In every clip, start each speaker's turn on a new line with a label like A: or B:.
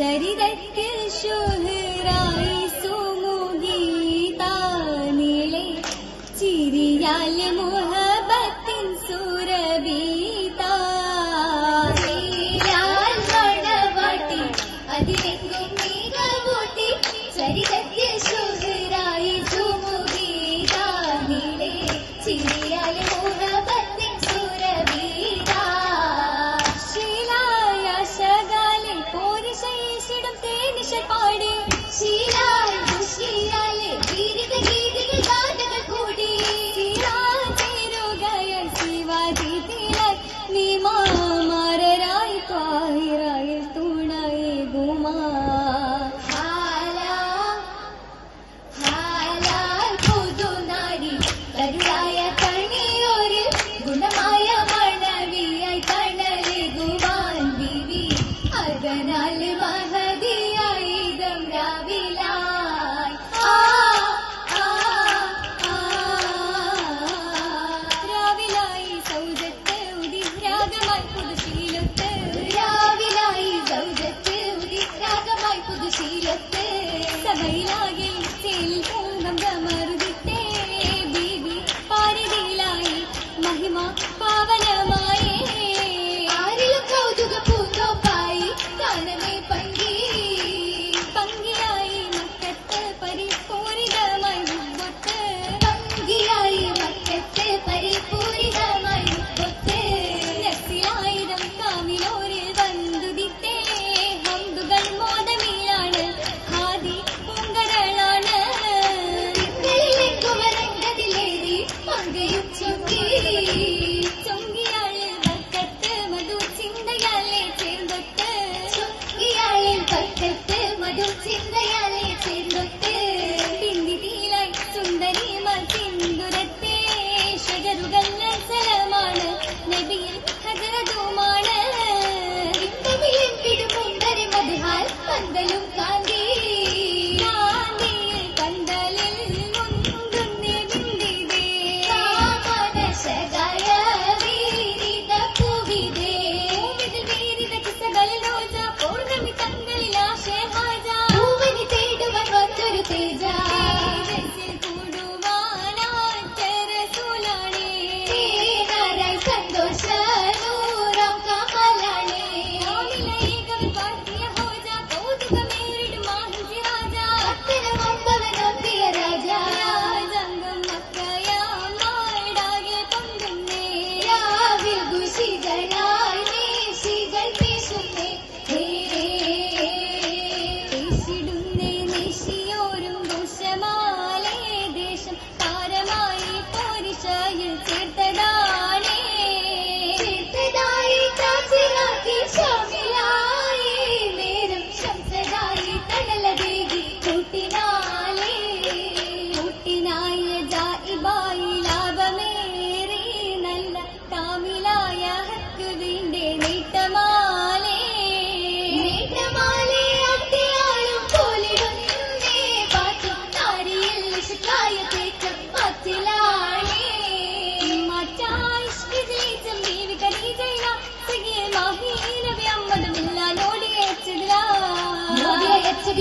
A: ചരിതത്തിൽ ശോഭ പാടി
B: ശീ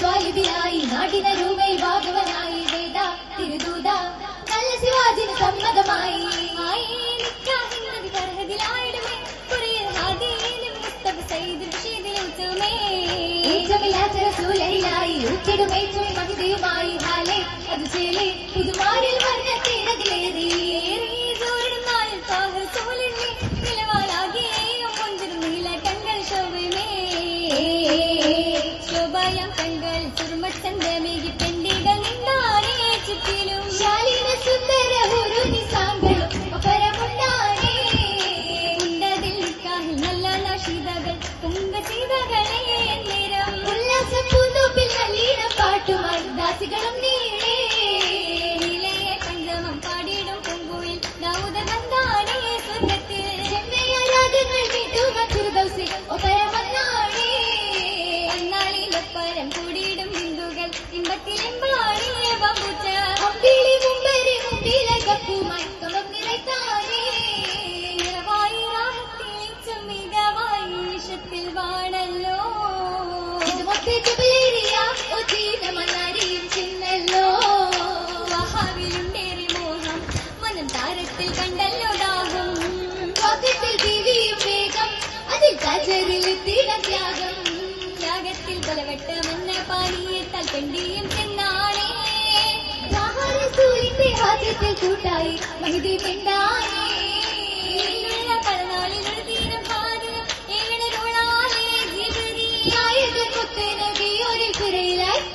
B: സ്വാഹിതിയായി നാടിനരുമൈ ഭാഗവനായി വേദ തിരുദൂത. നല്ല ശിവാജിന് സമ്മതമായി. മഹിതയുമായി ഹാലേ. അത് ചേലേ പുതുമാരിൽ
A: വർണത്തിനതിലേറെ സൂര്യന്മാരിൽ താഹ
B: സൂര്യ ജബലേറിയ ചിന്നല്ലോ.
A: മോഹം മനം താരത്തിൽ
B: വേഗം അതിൽ ത്യാഗം
A: ത്യാഗത്തിൽ
B: മഹിതി പെണ്ടായി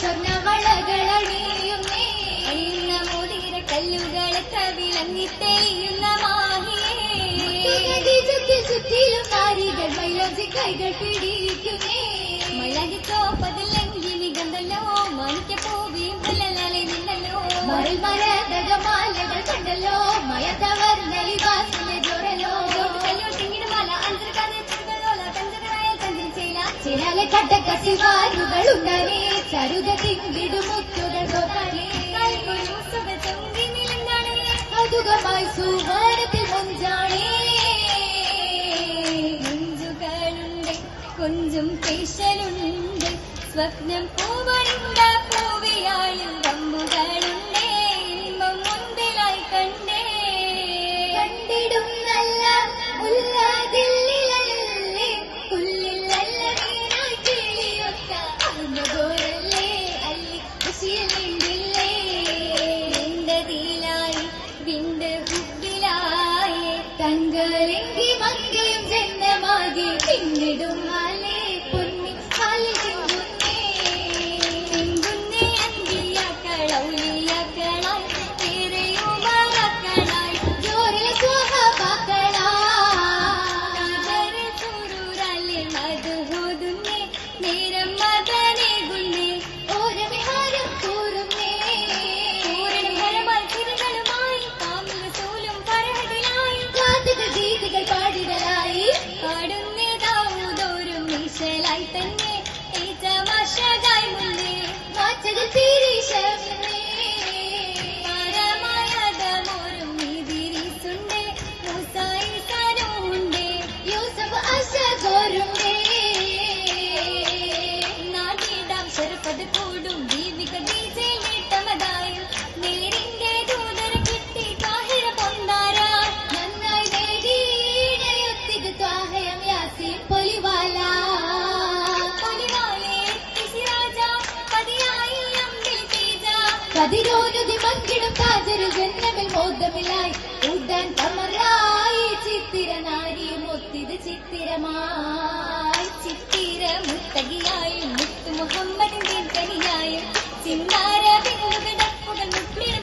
A: ആരംഭം
B: സ്വർണവളകളണിയുന്നേ
A: അണിയുന്ന മോതിര കല്ലുകളെത്ര വിളങ്ങിത്തെളിയുന്ന മാഹിയേ.
B: ചുറ്റിലും നാരികൾ മൈലോജി കൈകൾ പിടിക്കുന്നേ
A: മഴകി ചോപ്പതിലെങ്കിൽ നികണ്ടല്ലോ മാണിക്ക പോവിയും പുല്ലലാലെ നിന്നല്ലോ.
B: മറിൽ മരതകമാലകൾ കണ്ടല്ലോ മയതവർ നലിവാസിന്റെ ജോരലോ
A: അന്തർക്കാതെ ചെറുകളോല കഞ്ചകരായ ചന്ദ്രൻ ചെയ്ല
B: ചിരാലെ കട്ടക്കസിവാരുകൾ ഉണ്ടനേ ചരുത തിങ്കിടുമുത്തുകൾ
A: കൊഞ്ചും പേശലുണ്ട് സ്വപ്നം പൂവണ്ട പൂവിയാളിൽ negative.
B: കതിരോനുതി മങ്കിടും കാതരു ജന്മമിൽ മോദമിലായി. ഉടൻ തമറായി ചിത്തിര നാരിയും ഒത്തിത് ചിത്തിരമായി.
A: ചിത്തിര മുത്തകിയായും മുത്തു മുഹമ്മദിന്റെ തനിയായും ബിന്ദു